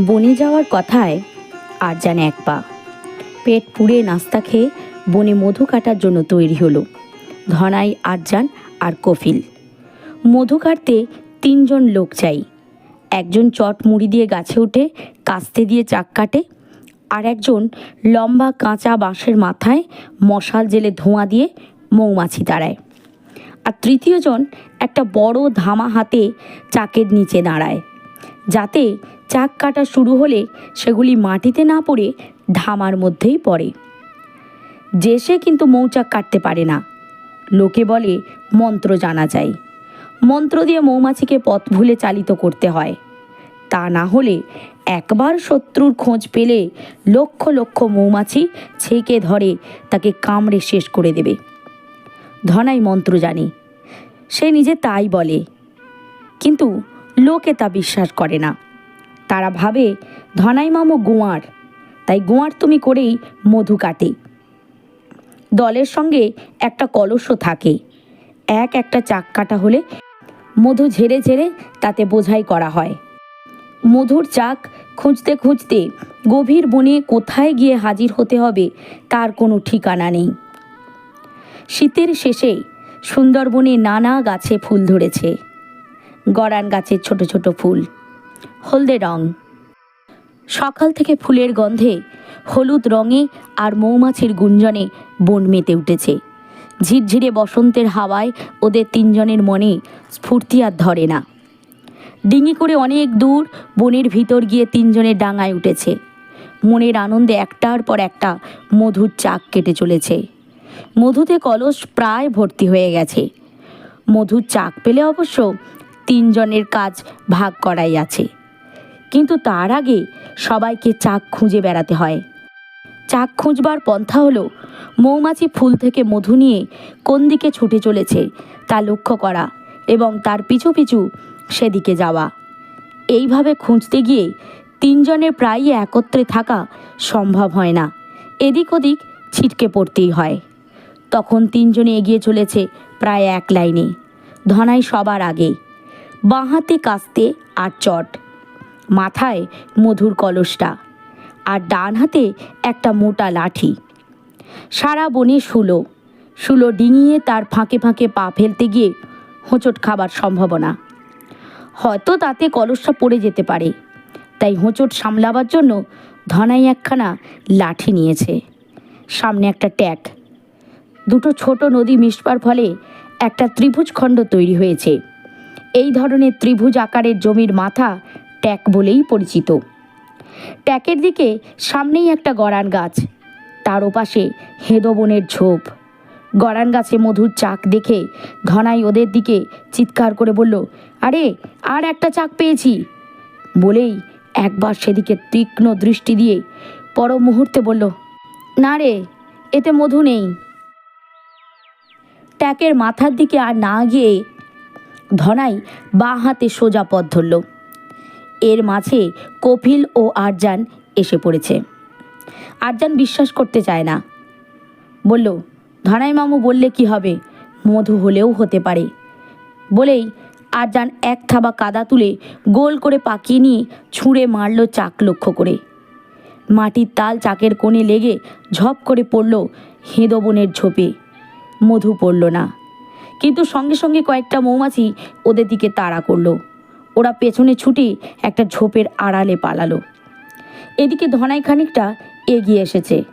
বনে যাওয়ার কথায় আর যেন এক পা। পেট পুড়ে নাস্তা খেয়ে বনে মধু কাটার জন্য তৈরি হলো। ধনাই, আরজান আর কফিল। মধু কাটতে তিনজন লোক চাই। একজন চট মুড়ি দিয়ে গাছে উঠে, কাস্তে দিয়ে চাক কাটে আর একজন লম্বা কাঁচা বাঁশের মাথায় মশাল জেলে ধোঁয়া দিয়ে মৌমাছি দাঁড়ায় আর তৃতীয়জন একটা বড় ধামা হাতে চাকের নিচে দাঁড়ায়। যাতে চাক কাটা শুরু হলে সেগুলি মাটিতে না পড়ে ধামার মধ্যেই পড়ে। যে সে কিন্তু মৌচাক কাটতে পারে না। লোকে বলে, মন্ত্র জানা যায়। মন্ত্র দিয়ে মৌমাছিকে পথ ভুলে চালিত করতে হয়। তা না হলে একবার শত্রুর খোঁজ পেলে লক্ষ লক্ষ মৌমাছি ছেঁকে ধরে তাকে কামড়ে শেষ করে দেবে। ধনাই মন্ত্র জানে। সে নিজে তাই বলে। কিন্তু লোকে তা বিশ্বাস করে না। তারা ভাবে, ধনাই মামু গোয়ার তাই গোয়ার তুমি করেই মধু কাটে। দলের সঙ্গে একটা কলসও থাকে। এক একটা চাক কাটা হলে মধু ঝেড়ে ঝেড়ে তাতে বোঝাই করা হয়। মধুর চাক খুঁজতে খুঁজতে গভীর বনে কোথায় গিয়ে হাজির হতে হবে তার কোনো ঠিকানা নেই। শীতের শেষে সুন্দরবনে নানা গাছে ফুল ধরেছে। গড়ান গাছের ছোট ছোট ফুল। হলদে রং সকাল থেকে ফুলের গন্ধে হলুদ রঙে আর মৌমাছির গুঞ্জনে বন মেতে উঠেছে। ঝিরঝিরে বসন্তের হাওয়ায় ওদের তিনজনের মনে স্ফূর্তি আর ধরে না। ডিঙি করে অনেক দূর বনের ভিতর গিয়ে তিনজনের ডাঙায় উঠেছে। মনের আনন্দে একটার পর একটা মধুর চাক কেটে চলেছে। মধুতে কলস প্রায় ভর্তি হয়ে গেছে। মধুর চাক পেলে অবশ্য তিনজনের কাজ ভাগ করাই আছে। কিন্তু তার আগে সবাইকে চাক খুঁজে বেড়াতে হয়। চাক খুঁজবার পন্থা হলো, মৌমাছি ফুল থেকে মধু নিয়ে কোন দিকে ছুটে চলেছে তা লক্ষ্য করা এবং তার পিছু পিছু সেদিকে যাওয়া। এইভাবে খুঁজতে গিয়ে তিনজনের প্রায়ই একত্রে থাকা সম্ভব হয় না। এদিক ওদিক ছিটকে পড়তেই হয়। তখন তিনজনে এগিয়ে চলেছে প্রায় এক লাইনে। ধনাই সবার আগে। বাঁহাতে কাস্তে আর চট। মাথায় মধুর কলসটা আর ডান হাতে একটা মোটা লাঠি। সারা বনে শুলো। শুলো ডিঙিয়ে তার ফাঁকে ফাঁকে পা ফেলতে গিয়ে হোঁচট খাবার সম্ভাবনা। হয়তো তাতে কলসটা পড়ে যেতে পারে। তাই হোঁচট সামলাবার জন্য ধনাই একখানা লাঠি নিয়েছে। সামনে একটা ট্যাক। দুটো ছোট নদী মিশবার ফলে একটা ত্রিভুজ খণ্ড তৈরি হয়েছে। এই ধরনের ত্রিভুজ আকারের জমির মাথা ট্যাক বলেই পরিচিত। ট্যাকের দিকে সামনেই একটা গড়ান গাছ। তার ওপাশে হেঁদো বনের ঝোপ। গড়ান গাছে মধুর চাক দেখে ধনাই ওদের দিকে চিৎকার করে বলল, আরে, আর একটা চাক পেয়েছি। বলেই একবার সেদিকে তীক্ষ্ণ দৃষ্টি দিয়ে পর মুহূর্তে বলল, না রে, এতে মধু নেই। ট্যাকের মাথার দিকে আর না গিয়ে ধনাই বাঁ হাতে সোজা পথ ধরল। এর মাঝে কপিল ও আরজান এসে পড়েছে। আরজান বিশ্বাস করতে চায় না। বলল, ধনাই মামু বললে কি হবে? মধু হলেও হতে পারে। বলেই আরজান এক থাবা কাদা তুলে গোল করে পাকিয়ে নিয়ে ছুঁড়ে মারল চাক লক্ষ্য করে। মাটির তাল চাকের কোণে লেগে ঝপ করে পড়ল হেঁদো বনের ঝোপে। মধু পড়ল না। কিন্তু সঙ্গে সঙ্গে কয়েকটা মৌমাছি ওদের দিকে তাড়া করল। ওরা পেছনে ছুটে একটা ঝোপের আড়ালে পালালো। এদিকে ধনাই খানিকটা এগিয়ে এসেছে।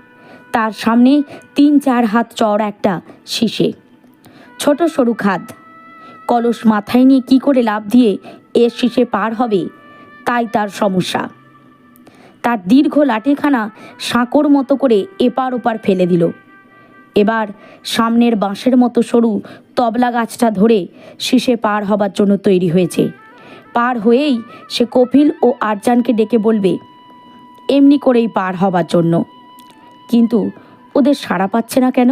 তার সামনে তিন চার হাত চওড়া একটা শিশে। ছোট সরু খাদ। কলস মাথায় নিয়ে কি করে লাভ দিয়ে এর শীষে পার হবে, তাই তার সমস্যা। তার দীর্ঘ লাঠিখানা সাঁকোর মতো করে এপার ওপার ফেলে দিল। এবার সামনের বাঁশের মতো সরু তবলা গাছটা ধরে শীষে পার হবার জন্য তৈরি হয়েছে। পার হয়েই সে কপিল ও আরজানকে ডেকে বলবে, এমনি করেই পার হবার জন্য। কিন্তু ওদের সাড়া পাচ্ছে না কেন?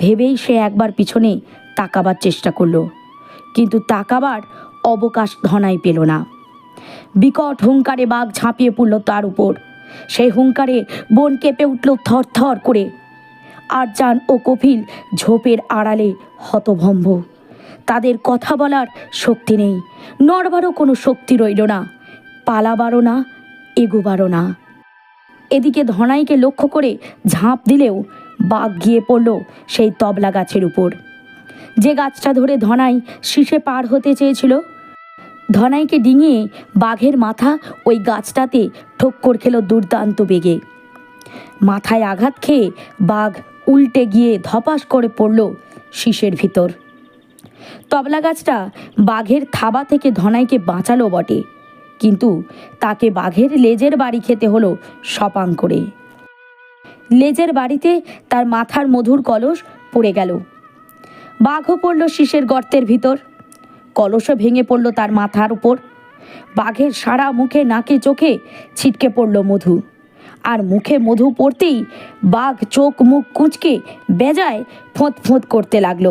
ভেবেই সে একবার পিছনে তাকাবার চেষ্টা করল, কিন্তু তাকাবার অবকাশ ধনাই পেল না। বিকট হুঙ্কারে বাঘ ঝাঁপিয়ে পড়ল তার উপর। সেই হুঙ্কারে বন কেঁপে উঠল থর থর করে। আরজান ও কপিল ঝোপের আড়ালে হতভম্ব। তাদের কথা বলার শক্তি নেই। নড়বারও কোনো শক্তি রইল না। পালাবারও না, এগোবারও না। এদিকে ধনাইকে লক্ষ্য করে ঝাঁপ দিলেও বাঘ গিয়ে পড়ল সেই তবলা গাছের উপর। যে গাছটা ধরে ধনাই শীষে পার হতে চেয়েছিল, ধনাইকে ডিঙিয়ে বাঘের মাথা ওই গাছটাতে ঠক্কর খেল দুর্দান্ত বেগে। মাথায় আঘাত খেয়ে বাঘ উল্টে গিয়ে ধপাস করে পড়ল শীষের ভিতর। তবলা গাছটা বাঘের থাবা থেকে ধনাইকে বাঁচালো বটে, কিন্তু তাকে বাঘের লেজের বাড়ি খেতে হলো সপাং করে। লেজের বাড়িতে তার মাথার মধুর কলস পড়ে গেল। বাঘও পড়ল শীষের গর্তের ভিতর। কলসও ভেঙে পড়ল তার মাথার উপর। বাঘের সারা মুখে, নাকে, চোখে ছিটকে পড়ল মধু। আর মুখে মধু পড়তেই বাঘ চোখ মুখ কুঁচকে বেজায় ফোঁত ফোঁত করতে লাগল।